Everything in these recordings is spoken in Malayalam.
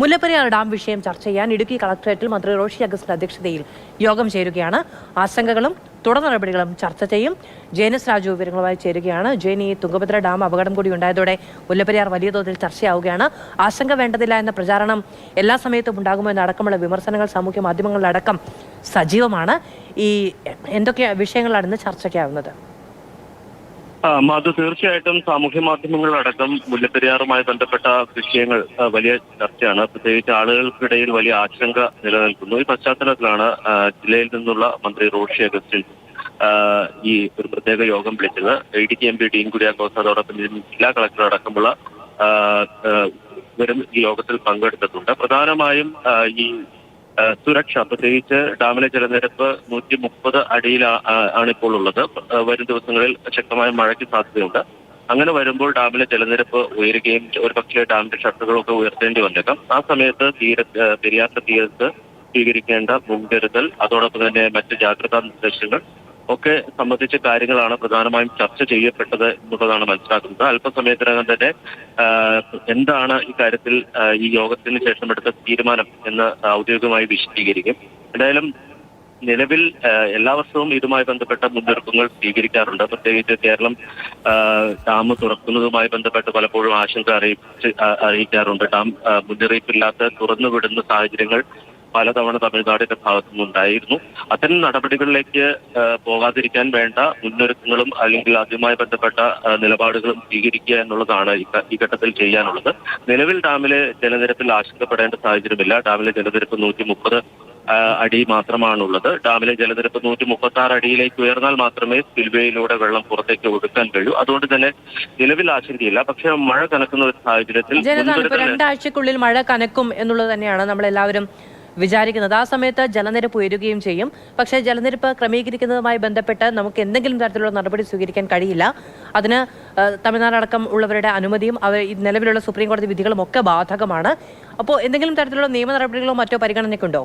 മുല്ലപ്പെരിയാർ ഡാം വിഷയം ചർച്ച ചെയ്യാൻ ഇടുക്കി കളക്ടറേറ്റിൽ മന്ത്രി റോഷി അഗസ്റ്റിന്റെ അധ്യക്ഷതയിൽ യോഗം ചേരുകയാണ്. ആശങ്കകളും തുടർ നടപടികളും ചർച്ച ചെയ്യും. ജേനസ് രാജു വിവരങ്ങളുമായി ചേരുകയാണ്. ജേനി തുങ്കഭദ്ര ഡാം അപകടം കൂടി ഉണ്ടായതോടെ മുല്ലപ്പെരിയാർ വലിയ തോതിൽ ചർച്ചയാവുകയാണ്. ആശങ്ക വേണ്ടതില്ല എന്ന പ്രചാരണം എല്ലാ സമയത്തും ഉണ്ടാകുമോ എന്നടക്കമുള്ള വിമർശനങ്ങൾ സാമൂഹ്യ മാധ്യമങ്ങളിലടക്കം സജീവമാണ്. ഈ എന്തൊക്കെ വിഷയങ്ങളാണ് ഇന്ന് ചർച്ചയ്ക്കാവുന്നത്? മധു തീർച്ചയായിട്ടും സാമൂഹ്യ മാധ്യമങ്ങളടക്കം മുല്ലപ്പെരിയാറുമായി ബന്ധപ്പെട്ട വിഷയങ്ങൾ വലിയ ചർച്ചയാണ്. പ്രത്യേകിച്ച് ആളുകൾക്കിടയിൽ വലിയ ആശങ്ക നിലനിൽക്കുന്നു. ഈ പശ്ചാത്തലത്തിലാണ് ജില്ലയിൽ നിന്നുള്ള മന്ത്രി റോഷി അഗസ്റ്റിൻ ഈ ഒരു പ്രത്യേക യോഗം വിളിച്ചത്. ഇടുക്കി എം പി ഡീൻ കുര്യാക്കോസ് അതോടൊപ്പം ജില്ലാ കളക്ടർ അടക്കമുള്ള ഇവരും ഈ യോഗത്തിൽ പങ്കെടുത്തിട്ടുണ്ട്. പ്രധാനമായും ഈ സുരക്ഷ. പ്രത്യേകിച്ച് ഡാമിലെ ജലനിരപ്പ് നൂറ്റി മുപ്പത് അടിയിൽ ആണ് ഇപ്പോൾ ഉള്ളത് വരും ദിവസങ്ങളിൽ ശക്തമായ മഴയ്ക്ക് സാധ്യതയുണ്ട്. അങ്ങനെ വരുമ്പോൾ ഡാമിലെ ജലനിരപ്പ് ഉയരുകയും ഒരുപക്ഷെ ഡാമിന്റെ ഷട്ടറുകളൊക്കെ ഉയർത്തേണ്ടി വന്നേക്കാം. ആ സമയത്ത് തീര പെരിയാറിന്റെ തീരത്ത് സ്വീകരിക്കേണ്ട മുൻകരുതൽ അതോടൊപ്പം തന്നെ മറ്റ് ജാഗ്രതാ നിർദ്ദേശങ്ങൾ ഒക്കെ സംബന്ധിച്ച കാര്യങ്ങളാണ് പ്രധാനമായും ചർച്ച ചെയ്യപ്പെട്ടത് എന്നുള്ളതാണ് മനസ്സിലാക്കുന്നത്. അല്പസമയത്തിനകം തന്നെ എന്താണ് ഇക്കാര്യത്തിൽ ഈ യോഗത്തിന് ശേഷം എടുത്ത തീരുമാനം എന്ന് ഔദ്യോഗികമായി വിശദീകരിക്കും. എന്തായാലും നിലവിൽ എല്ലാ വർഷവും ഇതുമായി ബന്ധപ്പെട്ട മുന്നൊരുക്കങ്ങൾ സ്വീകരിക്കാറുണ്ട്. പ്രത്യേകിച്ച് കേരളം ഡാം തുറക്കുന്നതുമായി ബന്ധപ്പെട്ട് പലപ്പോഴും ആശങ്ക അറിയിച്ച് അറിയിക്കാറുണ്ട്. ഡാം മുന്നറിയിപ്പില്ലാത്ത തുറന്നുവിടുന്ന സാഹചര്യങ്ങൾ പലതവണ തമിഴ്നാടിന്റെ ഭാഗത്തുനിന്നുണ്ടായിരുന്നു അത്തരം നടപടികളിലേക്ക് പോകാതിരിക്കാൻ വേണ്ട മുന്നൊരുക്കങ്ങളും അല്ലെങ്കിൽ അതുമായി ബന്ധപ്പെട്ട നിലപാടുകളും സ്വീകരിക്കുക എന്നുള്ളതാണ് ഈ ഘട്ടത്തിൽ ചെയ്യാനുള്ളത്. നിലവിൽ ഡാമിലെ ജലനിരപ്പിൽ ആശങ്കപ്പെടേണ്ട സാഹചര്യമില്ല. ഡാമിലെ ജലനിരപ്പ് നൂറ്റി മുപ്പത് അടി മാത്രമാണുള്ളത്. ഡാമിലെ ജലനിരപ്പ് നൂറ്റി മുപ്പത്തി ആറ് അടിയിലേക്ക് ഉയർന്നാൽ മാത്രമേ സ്പിൽവേയിലൂടെ വെള്ളം പുറത്തേക്ക് ഒഴുക്കാൻ കഴിയൂ. അതുകൊണ്ട് തന്നെ നിലവിൽ ആശങ്കയില്ല. പക്ഷെ മഴ കനക്കുന്ന ഒരു സാഹചര്യത്തിൽ രണ്ടാഴ്ചക്കുള്ളിൽ മഴ കനക്കും എന്നുള്ളത് തന്നെയാണ് നമ്മൾ എല്ലാവരും വിചാരിക്കുന്നത്. ആ സമയത്ത് ജലനിരപ്പ് ഉയരുകയും ചെയ്യും. പക്ഷേ ജലനിരപ്പ് ക്രമീകരിക്കുന്നതുമായി ബന്ധപ്പെട്ട് നമുക്ക് എന്തെങ്കിലും തരത്തിലുള്ള നടപടി സ്വീകരിക്കാൻ കഴിയില്ല. അതിന് തമിഴ്നാട് അടക്കം ഉള്ളവരുടെ അനുമതിയും അവർ നിലവിലുള്ള സുപ്രീം കോടതി വിധികളും ഒക്കെ ബാധകമാണ്. അപ്പോൾ എന്തെങ്കിലും തരത്തിലുള്ള നിയമ നടപടികളോ മറ്റോ പരിഗണനയ്ക്കുണ്ടോ?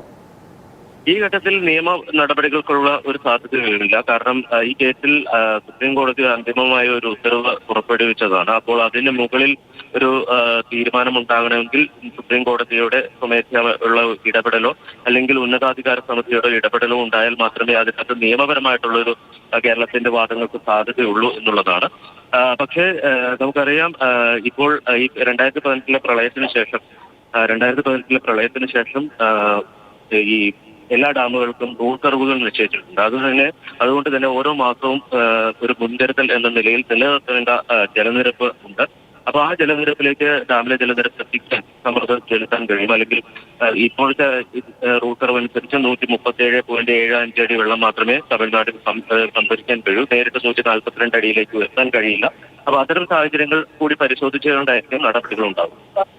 ഈ ഘട്ടത്തിൽ നിയമ നടപടികൾക്കുള്ള ഒരു സാധ്യതയുമില്ല കാരണം ഈ കേസിൽ സുപ്രീം കോടതി അന്തിമമായ ഒരു ഉത്തരവ് പുറപ്പെടുവിച്ചതാണ്. അപ്പോൾ അതിന് മുകളിൽ ഒരു തീരുമാനം ഉണ്ടാകണമെങ്കിൽ സുപ്രീം കോടതിയുടെ സ്വമേധയാ ഉള്ള ഇടപെടലോ അല്ലെങ്കിൽ ഉന്നതാധികാര സമിതിയുടെ ഇടപെടലോ ഉണ്ടായാൽ മാത്രമേ അതിനകത്ത് നിയമപരമായിട്ടുള്ള ഒരു കേരളത്തിന്റെ വാദങ്ങൾക്ക് സാധ്യതയുള്ളൂ എന്നുള്ളതാണ്. പക്ഷേ നമുക്കറിയാം ഇപ്പോൾ ഈ രണ്ടായിരത്തി പതിനെട്ടിലെ പ്രളയത്തിന് ശേഷം രണ്ടായിരത്തി പതിനെട്ടിലെ പ്രളയത്തിന് ശേഷം ഈ എല്ലാ ഡാമുകൾക്കും റൂൾ കർവുകൾ നിശ്ചയിച്ചിട്ടുണ്ട്. അത് തന്നെ അതുകൊണ്ട് തന്നെ ഓരോ മാസവും ഒരു മുൻകരുതൽ എന്ന നിലയിൽ നിലനിർത്തേണ്ട ജലനിരപ്പ് ഉണ്ട്. അപ്പൊ ആ ജലനിരപ്പിലേക്ക് ഡാമിലെ ജലനിരപ്പ് എത്തിക്കാൻ സമ്മർദ്ദം ചെലുത്താൻ കഴിയും. അല്ലെങ്കിൽ ഇപ്പോഴത്തെ റൂട്ട് കർവ് അനുസരിച്ച് നൂറ്റി മുപ്പത്തി ഏഴ് പോയിന്റ് ഏഴ് അഞ്ച് അടി വെള്ളം മാത്രമേ തമിഴ്നാട്ടിൽ സംഭരിക്കാൻ കഴിയൂ. നേരിട്ട് നൂറ്റി നാൽപ്പത്തിരണ്ട് അടിയിലേക്ക് എത്താൻ കഴിയില്ല. അപ്പൊ അത്തരം സാഹചര്യങ്ങൾ കൂടി പരിശോധിച്ചുകൊണ്ടായിരിക്കും നടപടികൾ ഉണ്ടാവും